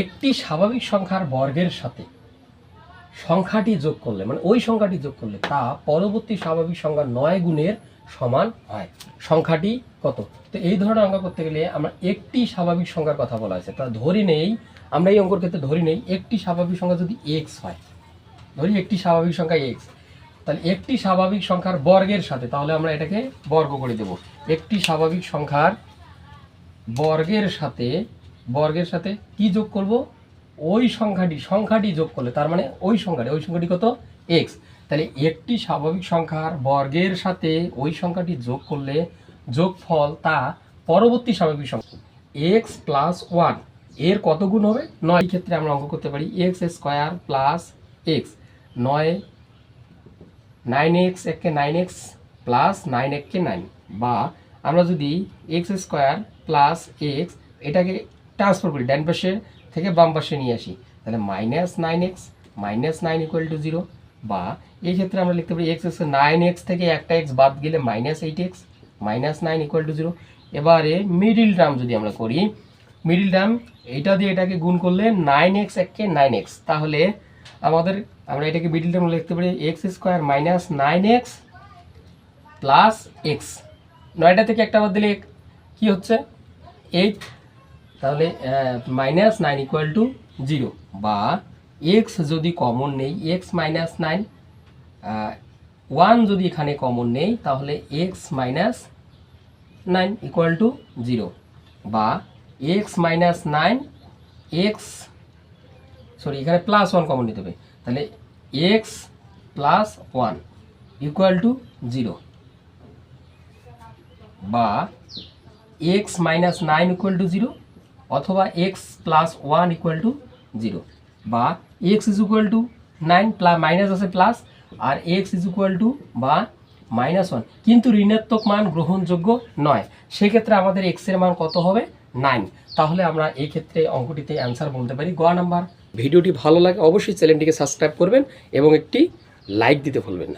একটি স্বাভাবিক সংখ্যার বর্গের সাথে সংখ্যাটি যোগ করলে মানে ওই সংখ্যাটি যোগ করলে তা পরবর্তী স্বাভাবিক সংখ্যা নয় গুণের সমান হয়। সংখ্যাটি কত? তো এই ধরনের অঙ্ক করতে গেলে আমরা একটি স্বাভাবিক সংখ্যার কথা বলা হয়েছে। তা ধরি নেই, আমরা এই অঙ্কর ক্ষেত্রে ধরি নেই, একটি স্বাভাবিক সংখ্যা যদি এক্স হয়, ধরি একটি স্বাভাবিক সংখ্যা এক্স তাহলে একটি স্বাভাবিক সংখ্যার বর্গের সাথে, তাহলে আমরা এটাকে বর্গ করে দেব। একটি স্বাভাবিক সংখ্যার বর্গের সাথে বর্গের সাথে কি যোগ করব? ওই সংখ্যাটি সংখ্যাটি যোগ করলে, তার মানে ওই সংখ্যাটি ওই সংখ্যাটি কত? এক্স তাহলে একটি স্বাভাবিক সংখ্যার বর্গের সাথে ওই সংখ্যাটি যোগ করলে যোগফল তা পরবর্তী স্বাভাবিক সংখ্যা। এক্স প্লাস ওয়ানের কত গুণ হবে? নয়। ক্ষেত্রে আমরা অঙ্ক করতে পারি এক্স স্কোয়ার প্লাস এক্স নয় নাইন এক্স একে নাইন এক্স প্লাস নাইন এককে নাইন বা আমরা যদি এক্স স্কোয়ার প্লাস এক্স এটাকে ট্রান্সফার করি, ডান পাশে থেকে বাম পাশে নিয়ে আসি। তাহলে minus nine x minus nine equal to zero বা এই ক্ষেত্রে আমরা লিখতে পারি এক্স এক্স নাইন এক্স থেকে একটা এক্স বাদ গেলে minus eight x minus nine equal to zero এবারে মিডিল টার্ম যদি আমরা করি মিডিল টার্ম এইটা দিয়ে এটাকে গুণ করলে নাইন এক্স এককে নাইন এক্স তাহলে আমাদের, আমরা এটাকে মিডিল টার্ম লিখতে পারি x square minus nine x plus x নয়টা থেকে একটা বাদ দিলে কি হচ্ছে? এইট তাহলে minus nine equal to zero বা এক্স যদি কমন নেই এক্স মাইনাস নাইন ওয়ান যদি এখানে কমন নেই, তাহলে x minus nine equal to zero বা x minus nine x sorry এখানে প্লাস ওয়ান কমন নিতে হবে। তাহলে x plus one equal to zero বা x minus nine equal to zero অথবা x plus one equal to zero বা x is equal to nine plus minus আছে plus আর x is equal to বা minus one কিন্তু ঋণাত্মক মান গ্রহণযোগ্য নয়। সেক্ষেত্রে আমাদের এক্সের মান কত হবে? নাইন তাহলে আমরা এই ক্ষেত্রে অঙ্কটিতে অ্যান্সার বলতে পারি, গ নাম্বার ভিডিওটি ভালো লাগে অবশ্যই চ্যানেলটিকে সাবস্ক্রাইব করবেন এবং একটি লাইক দিতে ভুলবেন না।